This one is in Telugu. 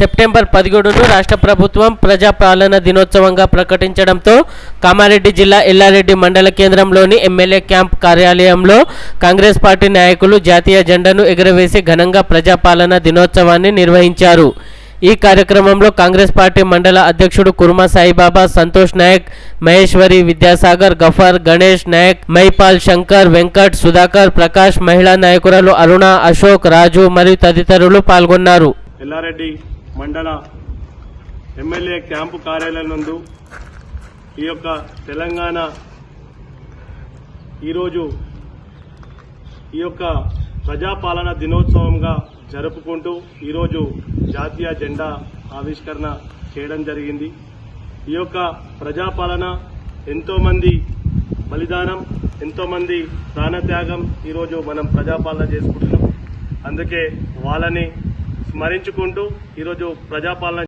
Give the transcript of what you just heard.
సెప్టెంబర్ పదిహేడును రాష్ట్ర ప్రభుత్వం ప్రజాపాలన దినోత్సవంగా ప్రకటించడంతో కామారెడ్డి జిల్లా ఎల్లారెడ్డి మండల కేంద్రంలోని ఎమ్మెల్యే క్యాంప్ కార్యాలయంలో కాంగ్రెస్ పార్టీ నాయకులు జాతీయ జెండాను ఎగురవేసి ఘనంగా ప్రజాపాలన దినోత్సవాన్ని నిర్వహించారు. ఈ కార్యక్రమంలో కాంగ్రెస్ పార్టీ మండల అధ్యక్షుడు కుర్మా సాయిబాబా సంతోష్ నాయక్ మహేశ్వరి విద్యాసాగర్ గఫర్ గణేష్ నాయక్ మైపాల్ శంకర్ వెంకట్ సుధాకర్ ప్రకాష్ మహిళా నాయకురాలు అరుణ అశోక్ రాజు మరియు తదితరులు పాల్గొన్నారు. ఎల్లారెడ్డి మండల ఎమ్మెల్యే క్యాంపు కార్యాలయం నందు ఈ యొక్క తెలంగాణ ఈరోజు ఈ యొక్క ప్రజాపాలన దినోత్సవంగా జరుపుకుంటూ ఈరోజు జాతీయ జెండా ఆవిష్కరణ చేయడం జరిగింది. ఈ యొక్క ప్రజాపాలన ఎంతోమంది బలిదానం ఎంతోమంది ప్రాణత్యాగం ఈరోజు మనం ప్రజాపాలన చేసుకుంటున్నాం. అందుకే వాళ్ళని స్మరించుకుంటూ ఈరోజు ప్రజాపాలన